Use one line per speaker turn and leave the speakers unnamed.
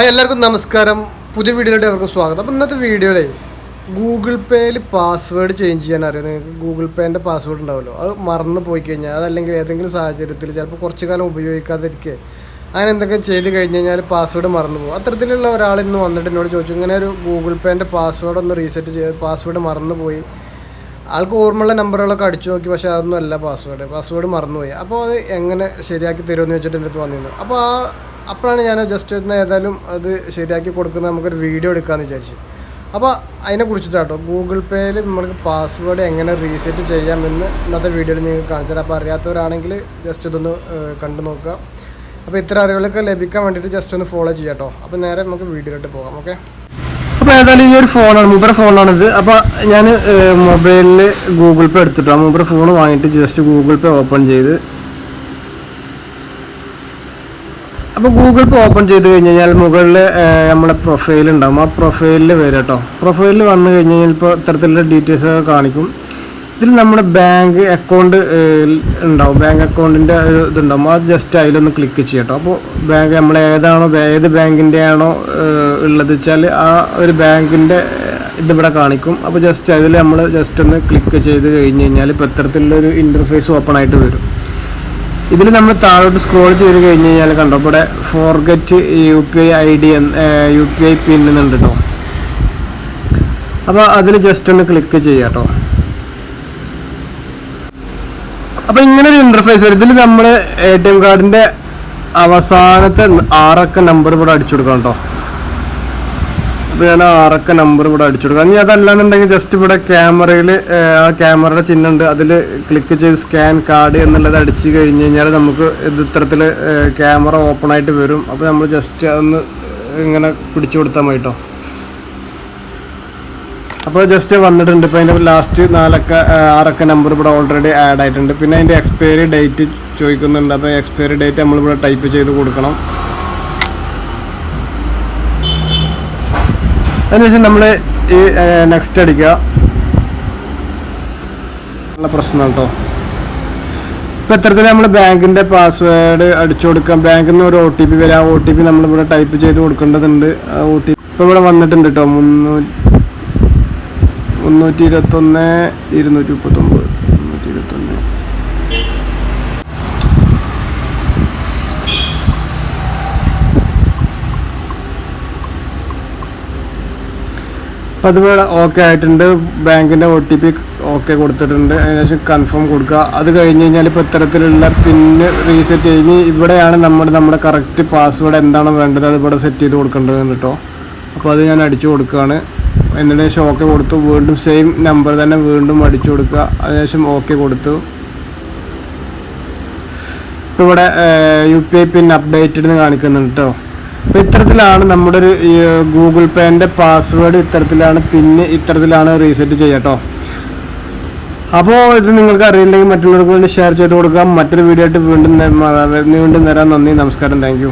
Hi എല്ലാവർക്കും നമസ്കാരം. പുതിയ വീഡിയോയിലോട്ട് അവർക്കും സ്വാഗതം. അപ്പോൾ ഇന്നത്തെ വീഡിയോയിലെ ഗൂഗിൾ പേയിൽ പാസ്വേഡ് ചേഞ്ച് ചെയ്യാൻ അറിയാം. നിങ്ങൾക്ക് ഗൂഗിൾ പേന്റെ പാസ്വേഡ് ഉണ്ടാവുമല്ലോ. അത് മറന്നു പോയി കഴിഞ്ഞാൽ അതല്ലെങ്കിൽ ഏതെങ്കിലും സാഹചര്യത്തിൽ ചിലപ്പോൾ കുറച്ച് കാലം ഉപയോഗിക്കാതിരിക്കുക അങ്ങനെ എന്തൊക്കെ ചെയ്ത് കഴിഞ്ഞ് കഴിഞ്ഞാൽ പാസ്വേഡ് മറന്നു പോകും. അത്തരത്തിലുള്ള ഒരാൾ ഇന്ന് വന്നിട്ട് എന്നോട് ചോദിച്ചു ഇങ്ങനെ ഒരു ഗൂഗിൾ പേന്റെ പാസ്വേഡ് ഒന്ന് റീസെറ്റ് ചെയ്ത് പാസ്വേഡ് മറന്നു പോയി. ആൾക്ക് ഓർമ്മയുള്ള നമ്പറുകളൊക്കെ അടിച്ചു നോക്കി പക്ഷേ അതൊന്നും അല്ല പാസ്വേഡ്. പാസ്വേഡ് മറന്നുപോയി അപ്പോൾ അത് എങ്ങനെ ശരിയാക്കി തരുമെന്ന് വെച്ചിട്ട് എന്റെ അടുത്ത് വന്നിരുന്നു. അപ്പോൾ ആ അപ്പോഴാണ് ഞാൻ ജസ്റ്റ് ഒന്ന് ഏതായാലും അത് ശരിയാക്കി കൊടുക്കുന്ന നമുക്കൊരു വീഡിയോ എടുക്കാമെന്ന് വിചാരിച്ചു. അപ്പോൾ അതിനെ കുറിച്ചിട്ടാട്ടോ ഗൂഗിൾ പേയിൽ നമ്മൾക്ക് പാസ്വേഡ് എങ്ങനെ റീസെറ്റ് ചെയ്യാമെന്ന് ഇന്നത്തെ വീഡിയോയിൽ നിങ്ങൾക്ക് കാണിച്ചു തരാം. അപ്പോൾ അറിയാത്തവരാണെങ്കിൽ ജസ്റ്റ് ഇതൊന്ന് കണ്ടു നോക്കുക. അപ്പോൾ ഇത്ര അറിവുകളൊക്കെ ലഭിക്കാൻ വേണ്ടിയിട്ട് ജസ്റ്റ് ഒന്ന് ഫോളോ ചെയ്യാം കേട്ടോ അപ്പോൾ നേരെ നമുക്ക് വീഡിയോയിലോട്ട് പോകാം. ഓക്കെ? അപ്പോൾ ഏതായാലും ഈ ഒരു ഫോണാണ് മൂബർ ഫോണാണിത് അപ്പോൾ ഞാൻ മൊബൈലിൽ ഗൂഗിൾ പേ എടുത്തിട്ടോ. മൂബർ ഫോൺ വാങ്ങിയിട്ട് ജസ്റ്റ് ഗൂഗിൾ പേ ഓപ്പൺ ചെയ്ത് അപ്പോൾ ഗൂഗിൾ പേ ഓപ്പൺ ചെയ്ത് കഴിഞ്ഞ് കഴിഞ്ഞാൽ മുകളിൽ നമ്മുടെ പ്രൊഫൈൽ ഉണ്ടാവും. ആ പ്രൊഫൈലിൽ വരും കേട്ടോ പ്രൊഫൈലിൽ വന്നു കഴിഞ്ഞ് കഴിഞ്ഞാൽ ഇപ്പോൾ ഇത്തരത്തിലുള്ള ഡീറ്റെയിൽസ് ഒക്കെ കാണിക്കും. ഇതിൽ നമ്മുടെ ബാങ്ക് അക്കൗണ്ട് ഉണ്ടാവും. ബാങ്ക് അക്കൗണ്ടിന്റെ ഒരു ഇതുണ്ടാവും. അത് ജസ്റ്റ് അതിലൊന്ന് ക്ലിക്ക് ചെയ്യാം കേട്ടോ അപ്പോൾ ബാങ്ക് നമ്മൾ ഏതാണോ ഏത് ബാങ്കിന്റെ ആണോ ഉള്ളത് വെച്ചാൽ ആ ഒരു ബാങ്കിന്റെ ഇതിവിടെ കാണിക്കും. അപ്പോൾ ജസ്റ്റ് അതിൽ നമ്മൾ ജസ്റ്റ് ഒന്ന് ക്ലിക്ക് ചെയ്ത് കഴിഞ്ഞ് കഴിഞ്ഞാൽ ഇപ്പോൾ ഇത്തരത്തിലുള്ളൊരു ഇന്റർഫേസ് ഓപ്പൺ ആയിട്ട് വരും. ഇതിൽ നമ്മൾ താഴോട്ട് സ്ക്രോൾ ചെയ്ത് കഴിഞ്ഞ് കഴിഞ്ഞാൽ കണ്ടോ ഇവിടെ forget U P I I D U P I PIN എന്നുണ്ട് കേട്ടോ അപ്പോൾ അതിൽ ജസ്റ്റ് ഒന്ന് ക്ലിക്ക് ചെയ്യാം കേട്ടോ അപ്പോൾ ഇങ്ങനെ ഒരു ഇന്റർഫേസ് ഇതിൽ നമ്മൾ എ ടി എം കാർഡിന്റെ അവസാനത്തെ ആറക്ക നമ്പർ ഇവിടെ അടിച്ചു കൊടുക്കണം കേട്ടോ അപ്പോൾ ഞാൻ ആറക്ക നമ്പർ ഇവിടെ അടിച്ചു കൊടുക്കാം ഇനി അതല്ലാന്നുണ്ടെങ്കിൽ ജസ്റ്റ് ഇവിടെ ക്യാമറയിൽ ആ ക്യാമറയുടെ ചിഹ്നം ഉണ്ട് അതിൽ ക്ലിക്ക് ചെയ്ത് സ്കാൻ കാർഡ് എന്നുള്ളത് അടിച്ചു കഴിഞ്ഞ് കഴിഞ്ഞാൽ നമുക്ക് ഇത് ഇത്തരത്തിൽ ക്യാമറ ഓപ്പൺ ആയിട്ട് വരും. അപ്പോൾ നമ്മൾ ജസ്റ്റ് അതൊന്ന് ഇങ്ങനെ പിടിച്ചു കൊടുത്താൽ മതി കേട്ടോ അപ്പോൾ ജസ്റ്റ് വന്നിട്ടുണ്ട്. ഇപ്പോൾ അതിന്റെ ലാസ്റ്റ് നാലക്ക ആറക്ക നമ്പർ ഇവിടെ ഓൾറെഡി ആഡ് ആയിട്ടുണ്ട്. പിന്നെ അതിന്റെ എക്സ്പയറി ഡേറ്റ് ചോദിക്കുന്നുണ്ട്. അപ്പോൾ എക്സ്പയറി ഡേറ്റ് നമ്മളിവിടെ ടൈപ്പ് ചെയ്ത് കൊടുക്കണം. അതിനുശേഷം നമ്മൾ ഈ നെക്സ്റ്റ് അടിക്കുക. നല്ല പ്രശ്നം കേട്ടോ. ഇപ്പം ഇത്തരത്തിൽ നമ്മൾ ബാങ്കിന്റെ പാസ്വേഡ് അടിച്ചു കൊടുക്കാം. ബാങ്കിൽ നിന്ന് ഒരു ഒ ടി പി വരിക ഒ ടി പി നമ്മളിവിടെ ടൈപ്പ് ചെയ്ത് കൊടുക്കേണ്ടതുണ്ട്. ആ ഒ ടി പി ഇപ്പോൾ ഇവിടെ വന്നിട്ടുണ്ട് കേട്ടോ. മുന്നൂറ്റി മുന്നൂറ്റി ഇരുപത്തൊന്ന് ഇരുന്നൂറ്റി മുപ്പത്തൊമ്പത് മുന്നൂറ്റി ഇരുപത്തൊന്ന് അപ്പം അതുപോലെ ഓക്കെ ആയിട്ടുണ്ട്. ബാങ്കിന്റെ ഒ ടി പി ഓക്കെ കൊടുത്തിട്ടുണ്ട്. അതിനുശേഷം കൺഫേം കൊടുക്കുക. അത് കഴിഞ്ഞ് കഴിഞ്ഞാൽ ഇപ്പോൾ ഇത്തരത്തിലുള്ള പിന്നെ റീസെറ്റ് കഴിഞ്ഞ് ഇവിടെയാണ് നമ്മൾ നമ്മുടെ കറക്റ്റ് പാസ്വേഡ് എന്താണോ വേണ്ടത് അത് ഇവിടെ സെറ്റ് ചെയ്ത് കൊടുക്കേണ്ടത് കേട്ടോ അപ്പോൾ അത് ഞാൻ അടിച്ചു കൊടുക്കുകയാണ്. എന്നിട്ട് ശേഷം ഓക്കെ കൊടുത്തു. വീണ്ടും സെയിം നമ്പർ തന്നെ വീണ്ടും അടിച്ചു കൊടുക്കുക. അതിനുശേഷം ഓക്കെ കൊടുത്തു. ഇപ്പോൾ ഇവിടെ U P I PIN updated എന്ന് കാണിക്കുന്നുണ്ട് കേട്ടോ അപ്പോൾ ഇത്തരത്തിലാണ് നമ്മുടെ ഒരു ഗൂഗിൾ പേന്റെ പാസ്വേഡ് ഇത്തരത്തിലാണ് പിന്നെ ഇത്തരത്തിലാണ് റീസെറ്റ് ചെയ്യുക കേട്ടോ. അപ്പോൾ ഇത് നിങ്ങൾക്ക് അറിയില്ലെങ്കിൽ മറ്റുള്ളവർക്ക് വേണ്ടി ഷെയർ ചെയ്ത് കൊടുക്കാം. മറ്റൊരു വീഡിയോ ആയിട്ട് വീണ്ടും വീണ്ടും തരാം നന്ദി നമസ്കാരം. താങ്ക്